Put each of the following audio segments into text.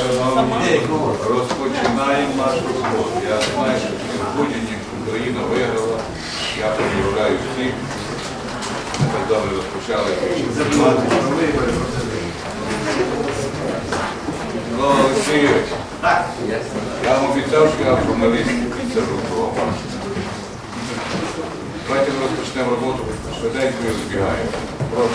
Шановні, розпочинаємо нашу роботу. Я знаю, що будні Україна виграла. Я поздравляю всіх. Ми так добре розпочали. Ну, Олексій Юрійович, я вам обіцяв, що я журналіст підсажу про Давайте ми розпочнемо роботу швиденько і розбігаємо. Прошу.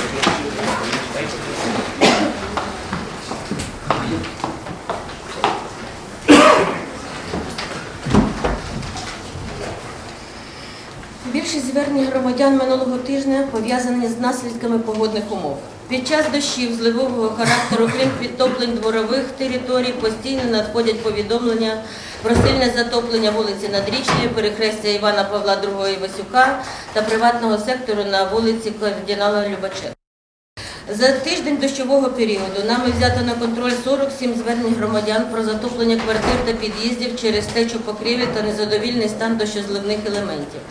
Більшість звернень громадян минулого тижня пов'язані з наслідками погодних умов. Під час дощів зливового характеру, крім підтоплень дворових територій, постійно надходять повідомлення про сильне затоплення вулиці Надрічної, перехрестя Івана Павла II Васюка та приватного сектору на вулиці кардинала Любаченка. За тиждень дощового періоду нами взято на контроль 47 звернень громадян про затоплення квартир та під'їздів через течу покрівлі та незадовільний стан дощозливних елементів.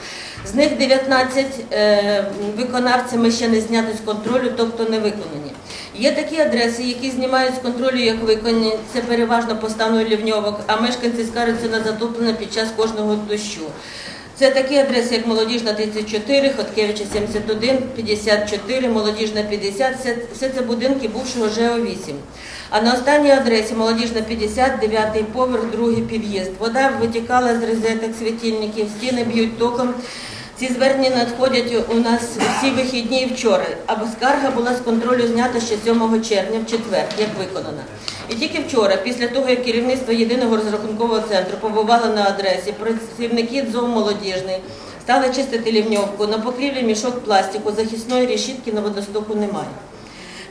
З них 19 е, виконавцями ще не зняти з контролю, тобто не виконані. Є такі адреси, які знімають з контролю як виконані, це переважно по лівньовок, а мешканці скаржаться на затоплення під час кожного дощу. Це такі адреси, як Молодіжна 34, Хоткевича 71, 54, Молодіжна 50. Все, все це будинки бувшого ЖО-8. А на останній адресі Молодіжна 50, 9 поверх, другий під'їзд. Вода витікала з розеток світильників, стіни б'ють током. Ці звернення надходять у нас всі вихідні і вчора, або скарга була з контролю знята ще 7 червня в четвер, як виконана. І тільки вчора, після того, як керівництво єдиного розрахункового центру побувало на адресі, працівники ДЗОВ молодіжний стали чистити лівньовку, на покрівлі мішок пластику, захисної решітки на водостоку немає.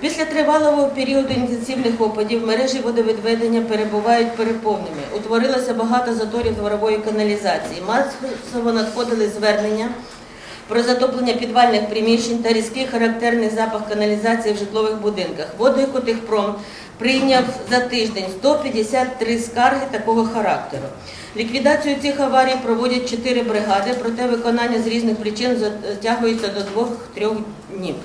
Після тривалого періоду інтенсивних опадів мережі водовідведення перебувають переповнені. Утворилося багато заторів дворової каналізації. Масово надходили звернення про затоплення підвальних приміщень та різкий характерний запах каналізації в житлових будинках. Водоекотехпром прийняв за тиждень 153 скарги такого характеру. Ліквідацію цих аварій проводять 4 бригади, проте виконання з різних причин затягується до 2-3 днів.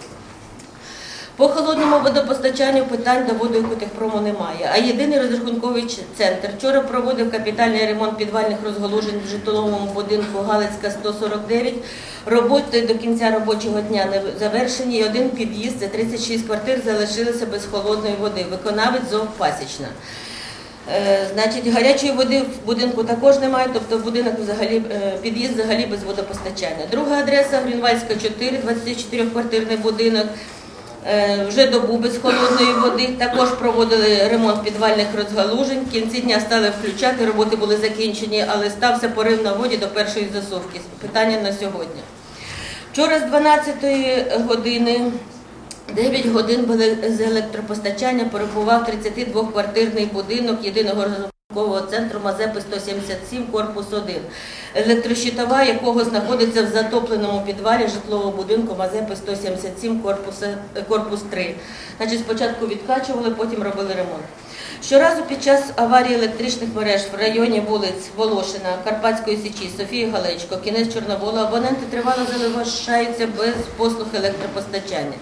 По холодному водопостачанню питань до водоекотехпрому немає. А єдиний розрахунковий центр вчора проводив капітальний ремонт підвальних розгалужень в житловому будинку Галицька 149. Роботи до кінця робочого дня не завершені. І один під'їзд за 36 квартир залишилися без холодної води. Виконавець ЗОВ Пасічна. Е, Значить, гарячої води в будинку також немає, тобто будинок взагалі е, під'їзд взагалі без водопостачання. Друга адреса Грінвальська 4, 24-квартирний будинок. Е, Вже добу без холодної води. Також проводили ремонт підвальних розгалужень. В кінці дня стали включати, роботи були закінчені, але стався порив на воді до першої засувки. Питання на сьогодні. Вчора з 12 години 9 годин без електропостачання перебував 32-квартирний будинок єдиного розрахункового центру Мазепи 177, корпус 1, електрощитова якого знаходиться в затопленому підвалі житлового будинку Мазепи 177, корпус, корпус 3. Значить, спочатку відкачували, потім робили ремонт. Щоразу під час аварії електричних мереж в районі вулиць Волошина, Карпатської Січі, Софії Галечко, кінець Чорновола абоненти тривало залишаються без послуг електропостачання.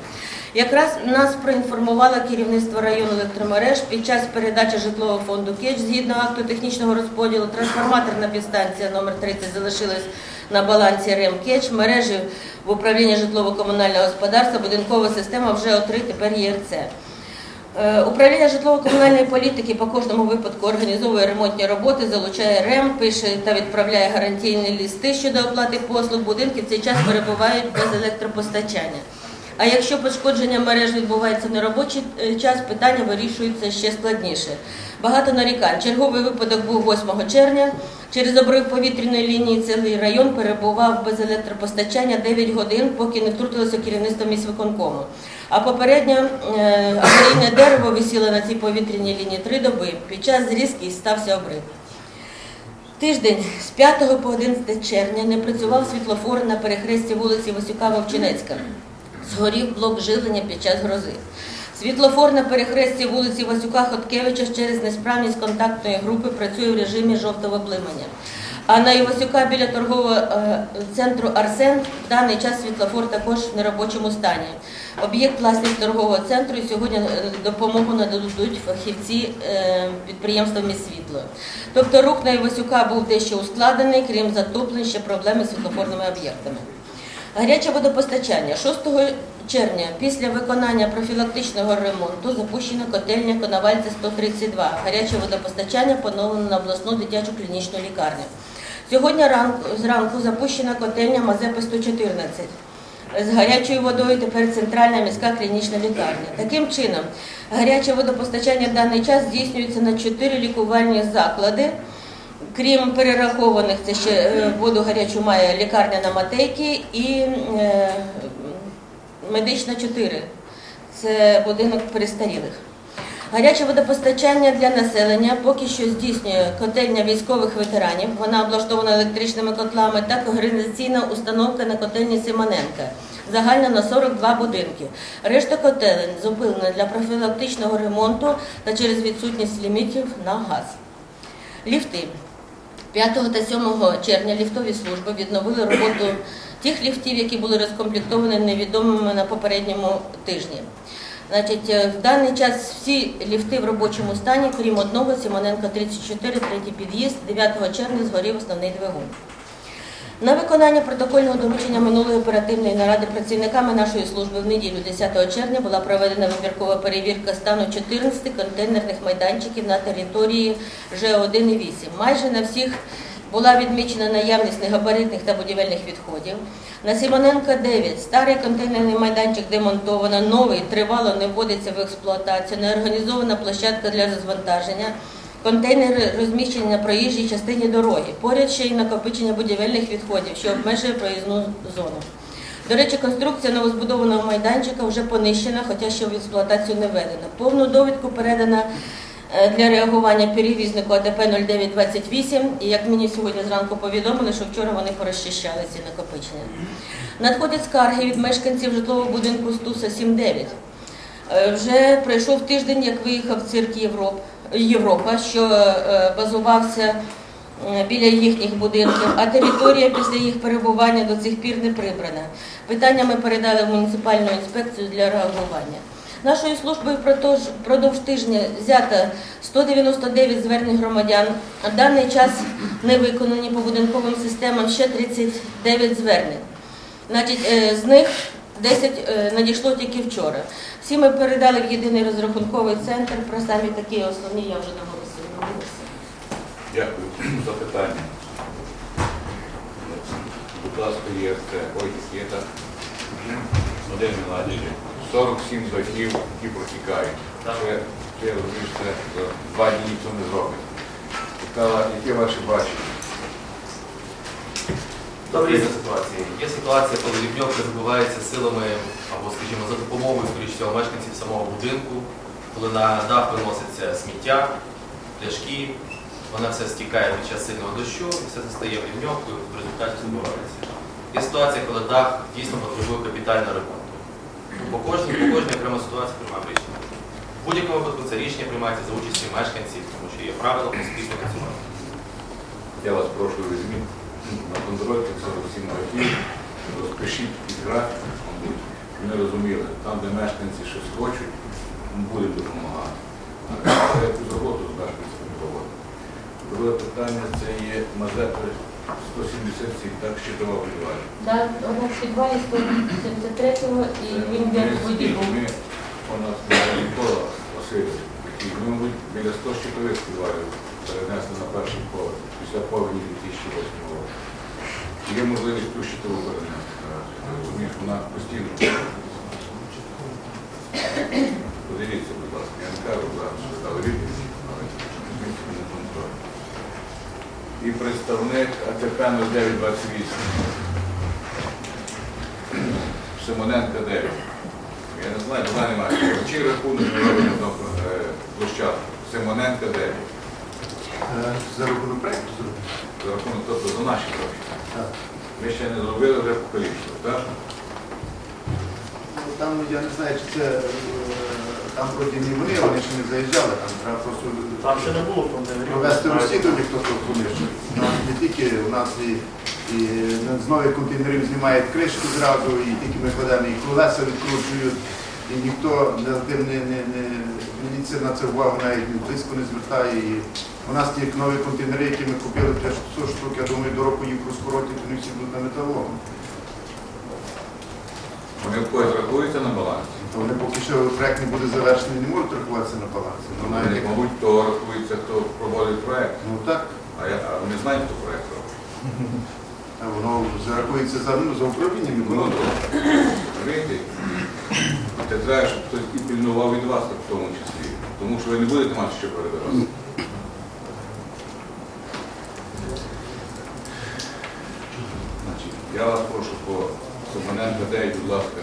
Якраз нас проінформувало керівництво району електромереж під час передачі житлового фонду КЕЧ згідно акту технічного розподілу. Трансформаторна підстанція номер 30 залишилась на балансі РЕМ КЕЧ. Мережі в управлінні житлово-комунального господарства, будинкова система вже О3, тепер ЄРЦ. Е, Управління житлово-комунальної політики по кожному випадку організовує ремонтні роботи, залучає РЕМ, пише та відправляє гарантійні листи щодо оплати послуг. Будинки в цей час перебувають без електропостачання. А якщо пошкодження мереж відбувається в неробочий е, час, питання вирішується ще складніше. Багато нарікань. Черговий випадок був 8 червня. Через обрив повітряної лінії цілий район перебував без електропостачання 9 годин, поки не втрутилося керівництво міськвиконкому. А попередньо е, аварійне дерево висіло на цій повітряній лінії три доби. Під час зрізки стався обрив. Тиждень з 5 по 11 червня не працював світлофор на перехресті вулиці Васюка Вовчинецька. Згорів блок живлення під час грози. Світлофор на перехресті вулиці Васюка Хоткевича через несправність контактної групи працює в режимі жовтого блимання. А на Івасюка біля торгового е, центру Арсен в даний час світлофор також в неробочому стані. Об'єкт власність торгового центру і сьогодні е, допомогу нададуть фахівці е, підприємства «Міськсвітло». Тобто рух на Івасюка був дещо ускладений, крім затоплень, ще проблеми з світлофорними об'єктами. Гаряче водопостачання. 6 червня після виконання профілактичного ремонту запущена котельня Коновальця 132. Гаряче водопостачання поновлено на обласну дитячу клінічну лікарню. Сьогодні ранку, зранку запущена котельня Мазепи 114. З гарячою водою тепер центральна міська клінічна лікарня. Таким чином, гаряче водопостачання в даний час здійснюється на 4 лікувальні заклади. Крім перерахованих, це ще е, воду гарячу має лікарня на Матейки і е, медична 4. Це будинок перестарілих. Гаряче водопостачання для населення поки що здійснює котельня військових ветеранів. Вона облаштована електричними котлами та когенераційна установка на котельні Симоненка. Загально на 42 будинки. Решта котелень зупинена для профілактичного ремонту та через відсутність лімітів на газ. Ліфти. 5 та 7 червня ліфтові служби відновили роботу тих ліфтів, які були розкомплектовані невідомими на попередньому тижні. Значить, е, в даний час всі ліфти в робочому стані, крім одного, Сімоненка 34, третій під'їзд, 9 червня згорів основний двигун. На виконання протокольного доручення минулої оперативної наради працівниками нашої служби в неділю 10 червня була проведена вибіркова перевірка стану 14 контейнерних майданчиків на території Ж1 і 8. Майже на всіх була відмічена наявність негабаритних та будівельних відходів. На Симоненка 9 старий контейнерний майданчик демонтовано, новий тривало не вводиться в експлуатацію, не організована площадка для розвантаження. Контейнери розміщені на проїжджій частині дороги. Поряд ще й накопичення будівельних відходів, що обмежує проїзну зону. До речі, конструкція новозбудованого майданчика вже понищена, хоча ще в експлуатацію не введена. Повну довідку передана е, для реагування перевізнику АТП 0928, і як мені сьогодні зранку повідомили, що вчора вони порозчищали ці накопичення. Надходять скарги від мешканців житлового будинку Стуса 79. Е, Вже пройшов тиждень, як виїхав цирк Європ, Європа, що е, базувався е, біля їхніх будинків, а територія після їх перебування до цих пір не прибрана. Питання ми передали в муніципальну інспекцію для реагування. Нашою службою впродовж- тижня взято 199 звернень громадян. На даний час не виконані по будинковим системам ще 39 звернень. Значить, е, з них 10 е, надійшло тільки вчора. Всі ми передали в єдиний розрахунковий центр про самі такі основні, я вже наголосила. Дякую. Запитання. Будь ласка, є це. Ой, є так. Один Геннадій. 47 дахів, які протікають. Це, це, розумієш, це за два дні ніхто не зробить. Питала, яке ваше бачення? Там різні ситуації. Є ситуація, коли лівньовка забивається силами або, скажімо, за допомогою, скоріш всього, мешканців самого будинку, коли на дах виноситься сміття, пляшки, вона все стікає під час сильного дощу, і все це стає лівньовкою, в результаті забивається. Є ситуація, коли дах дійсно потребує капітального ремонту. По кожній, по кожній окремій ситуації приймаємо рішення. В будь-якому випадку це рішення приймається за участі мешканців, тому що є правила успішного цього. Я вас прошу візьміть на контроль цих 47 років, розпишіть під графік, ми розуміли, там, де мешканці щось хочуть, ми будемо допомагати. А якусь роботу з мешканцями проводити. Друге питання це є Мазепи 177, так щитова будівля. Да, вона в підвалі 173-го і він Ми, як ми, у нас Микола Васильович, який, ми, мабуть, біля 100 щитових співарів перенесли на перший поверх після повені 2008 року. Є можливість ту щитову перенести. Розумієш, вона постійно. Подивіться, будь ласка, я не кажу що стали відповідь, але на контроль. І представник АТП 0928. Симоненка 9. Я не знаю, вона немає. Чи рахунок е, площадку? Симоненка 9. За рахунок проєкту зробити? За рахунок, тобто за наші гроші. Так. Ми ще не зробили, вже покалічили, так? Ну, Там я не знаю, чи це е, там вроді не вони, вони ще не заїжджали, там треба просто Там ще не було провести розслідування, хто тут поміщив. Не тільки у нас і, і з нових контейнерів знімають кришку зразу, і тільки ми кладемо, і колеса відкручують, і ніхто не, не, не, не міліція на це увагу навіть близько не звертає. І у нас ті нові контейнери, які ми купили, теж 100 штук, я думаю, до року їх розкоротять, вони всі будуть на металолом. Вони в когось рахуються на балансі. То вони поки що проект не буде завершений, не можуть рахуватися на балансі. Ну, навіть як- мабуть, то рахується, хто проводить проект. ну так, А я а вони знають, хто проект робить. а воно зарахується за, ну, за управлінням. Ну, економіки. І Це треба, щоб хтось і пильнував від вас в тому числі. Тому що ви не будете мати що передавати. Значить, я вас прошу по Симоненка 9, будь ласка,